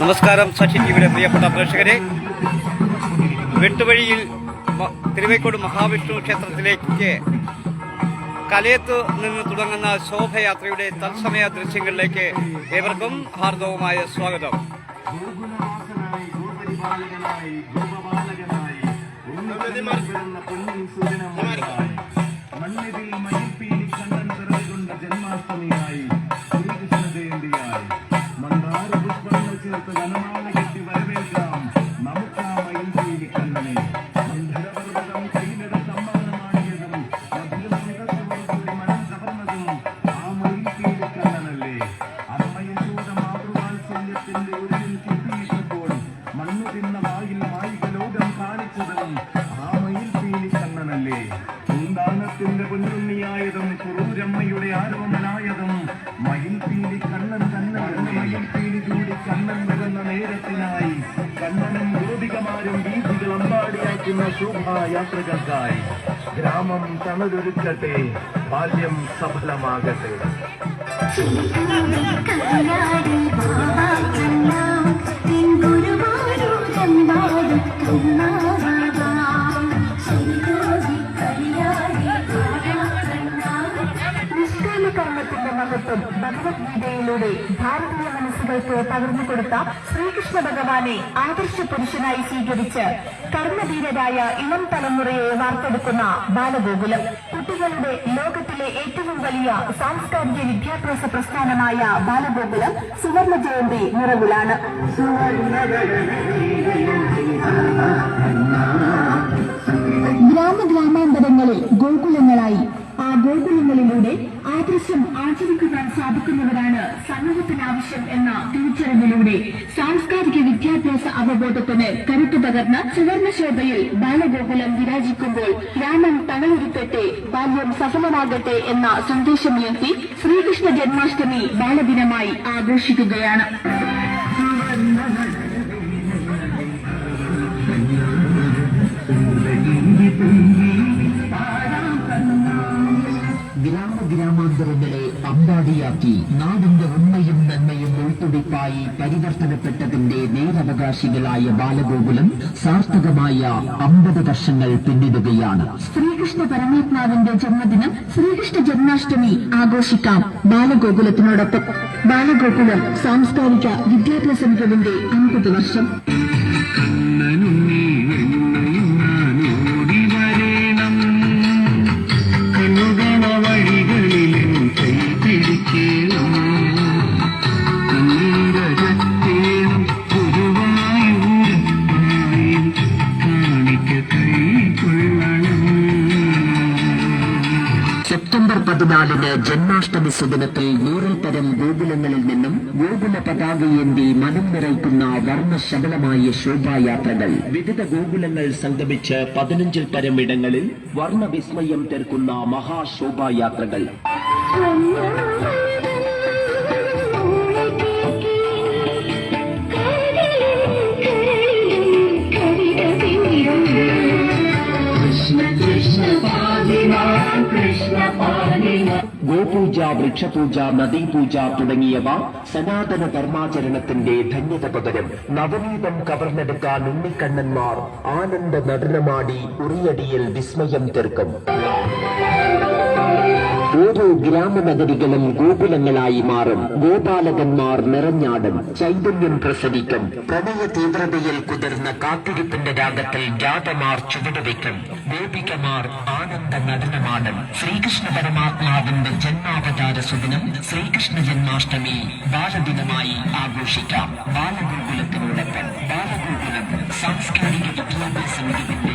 നമസ്കാരം സച്ചി ടിവിയുടെ പ്രിയപ്പെട്ട പ്രേക്ഷകരെ. വെട്ടുവഴിയിൽ തിരുവേക്കോട് മഹാവിഷ്ണു ക്ഷേത്രത്തിലേക്ക് കലയത്ത് നിന്ന് തുടങ്ങുന്ന ശോഭയാത്രയുടെ തത്സമയ ദൃശ്യങ്ങളിലേക്ക് ഏവർക്കും ഹാർദവുമായ സ്വാഗതം. ജന്മാഷ്ടമിയായി മാതൃവാത്സല്യത്തിന്റെ ഉരുവിൽ കിട്ടിയിട്ടപ്പോൾ മണ്ണു തിന്ന വായിൽ മായിക ലോകം കാണിച്ചതും ആ മയിൽപ്പീലി കണ്ണനല്ലേ കുന്താനത്തിന്റെ പൊന്നുണ്ണിയായതും കുറൂരമ്മയുടെ ആരോമനായതും പീലി കണ്ണൻ തന്നെ മയിൽപ്പീലി ചൂടി കണ്ണൻ വരുന്ന നേരത്തിനായി കണ്ണനും ഗോപികമാരും വീതികൾ അമ്പാടിയാക്കുന്ന ശോഭായാത്രകൾക്കായി ഗ്രാമം തണലൊരുക്കട്ടെ ബാല്യം സഫലമാകട്ടെ കല്ലാടി മഹത്വം ഭഗവത്ഗീതയിലൂടെ ഭാരതീയ മനസ്സുകൾക്ക് പകർന്നു കൊടുത്ത ശ്രീകൃഷ്ണ ഭഗവാനെ ആദർശ പുരുഷനായി സ്വീകരിച്ച് കർമ്മധീരരായ ഇളം തലമുറയെ വാർത്തെടുക്കുന്ന ബാലഗോകുലം. കുട്ടികളുടെ ലോകത്തിലെ ഏറ്റവും വലിയ സാംസ്കാരിക വിദ്യാഭ്യാസ പ്രസ്ഥാനമായ ബാലഗോകുലം സുവർണ ജയന്തി നിറവിലാണ്. ഗ്രാമഗ്രാമാന്തരങ്ങളിൽ ഗോകുലങ്ങളായി ആ ഗോകുലങ്ങളിലൂടെ ആദർശം ആചരിക്കുവാൻ സാധിക്കുന്നവരാണ് സമൂഹത്തിനാവശ്യം എന്ന തിരിച്ചറിവിലൂടെ. സാംസ്കാരിക വിദ്യാഭ്യാസ അവബോധത്തിന് കരുത്തു പകർന്ന സുവർണശോഭയിൽ ബാലഗോകുലം വിരാജിക്കുമ്പോൾ രാമൻ തണലൊരുക്കട്ടെ ബാല്യം സഫലമാകട്ടെ എന്ന സന്ദേശമുയർത്തി ശ്രീകൃഷ്ണ ജന്മാഷ്ടമി ബാലദിനമായി ആഘോഷിക്കുകയാണ്. ഗ്രാമഗ്രാമാന്തരങ്ങളെ അമ്പാടിയാക്കി നാടിന്റെ ഉണ്മയും നന്മയും ഉൾത്തുടിപ്പായി പരിവർത്തനപ്പെട്ടതിന്റെ നേരവകാശികളായ ബാലഗോകുലം സാർത്ഥകമായ അമ്പത് വർഷങ്ങൾ പിന്നിടുകയാണ്. ശ്രീകൃഷ്ണ പരമാത്മാവിന്റെ ജന്മദിനം ശ്രീകൃഷ്ണ ജന്മാഷ്ടമി ആഘോഷിക്കാം ബാലഗോകുലത്തിനോടൊപ്പം. ബാലഗോകുലം സാംസ്കാരിക വിദ്യാഭ്യാസ മികവിന്റെ അൻപത് വർഷം. സെപ്റ്റംബർ പതിനാലിന് ജന്മാഷ്ടമി സുദിനത്തിൽ നൂറിൽ പരം ഗോകുലങ്ങളിൽ നിന്നും ഗോകുല പതാകയേന്തി മനം നിറയ്ക്കുന്ന വർണശബലമായ ശോഭായാത്രകൾ. വിവിധ ഗോകുലങ്ങൾ സംഗമിച്ച് പതിനഞ്ചിൽ പരം ഇടങ്ങളിൽ വർണവിസ്മയം തീർക്കുന്ന മഹാശോഭായാത്രകൾ. ഗോപൂജ വൃക്ഷപൂജ നദീപൂജ തുടങ്ങിയവ സനാതന ധർമാചരണത്തിന്റെ ധന്യത പകരം നവനീതം കവർന്നെടുക്കാൻ ഉണ്ണിക്കണ്ണന്മാർ ആനന്ദ നടനമാടി ഉറിയടിയിൽ വിസ്മയം തീർക്കും. ഓരോ ഗ്രാമനഗരികളും ഗോകുലങ്ങളായി മാറും. ഗോപാലകന്മാർ നിറഞ്ഞാടും ചൈതന്യം പ്രസവിക്കും പ്രണയ തീവ്രതയിൽ കുതിർന്ന കാത്തിരിപ്പിന്റെ രാഗത്തിൽ ജാതമാർ ചുവടുവെക്കും. ഗോപികമാർ ആനന്ദ നടനമാടും ശ്രീകൃഷ്ണ പരമാത്മാവിന്റെ ജന്മാവതാര സുദിനം ശ്രീകൃഷ്ണ ജന്മാഷ്ടമി ബാലദിനമായി ആഘോഷിക്കാം. ബാലഗോകുലത്തിനോടൊപ്പം ബാലഗോകുലം സാംസ്കാരിക വിദ്യാഭ്യാസ മികവിന്റെ